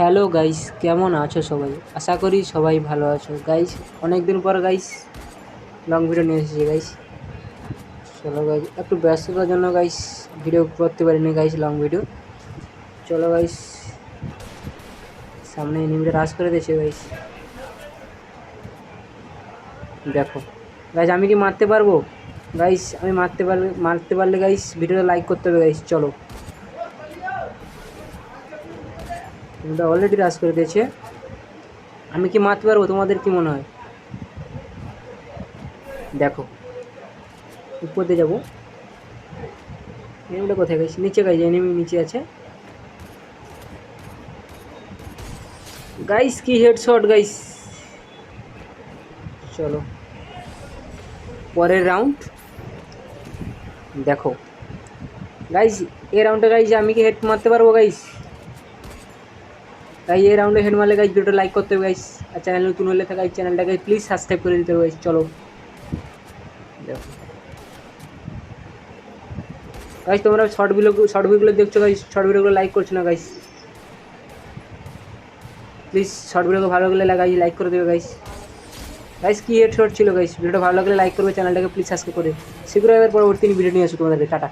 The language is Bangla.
হ্যালো গাইস, কেমন আছো সবাই? আশা করি সবাই ভালো আছো। গাইস অনেক দিন পর গাইস লং ভিডিও নিয়ে এসেছি গাইস। চলো গাইস, একটু ব্যস্ততার জন্য গাইস ভিডিও করতে পারিনি গাইস লং ভিডিও চলো গাইস, সামনে এনিমিটা রাশ করে দিয়েছে গাইস। দেখো। গাইস, আমি কি মারতে পারব? গাইস, আমি মারতে পারলে মারতে পারলে গাইস ভিডিওটা লাইক করতে হবে গাইস, চলো। তোমরা অলরেডি রাজ করে দিয়েছে। আমি কি মারতে পারব? তোমাদের কি মনে হয়? দেখো, উপর দিয়ে যাব এনিমিটা কোথায় গেছে? নিচে গাইছে এনিমি নিচে আছে। গাইস কি হেডশট গাইস চলো, পরের রাউন্ড দেখো গাইস এই রাউন্ডে গাইস আমি কি হেড মারতে পারব গাইস তাই এই রাউন্ডে হেড মারলে গাইস ভিডিওটা লাইক করতে হবে গাইস আর চ্যানেল নতুন হলে থাকা এই চ্যানেলটাকে প্লিজ সাবস্ক্রাইব করে দিতে হবে গাইস চলো। গাইস তোমরা শর্ট ভিডিও শর্ট ভিডিওগুলো দেখছ গাইস শর্ট ভিডিওগুলো লাইক করছ না গাইস প্লিজ শর্ট ভিডিওকে ভালো লাগলে গাইস লাইক করে দেবে গাইস গাইস কি হেড শর্ট ছিল গাইস ভিডিওটা ভালো লাগলে লাইক করবে চ্যানেলটাকে প্লিজ সাবস্ক্রাইব করে। শীঘ্রই এবার পরবর্তী ভিডিও নিয়ে আসো তোমাদেরকে টাটা।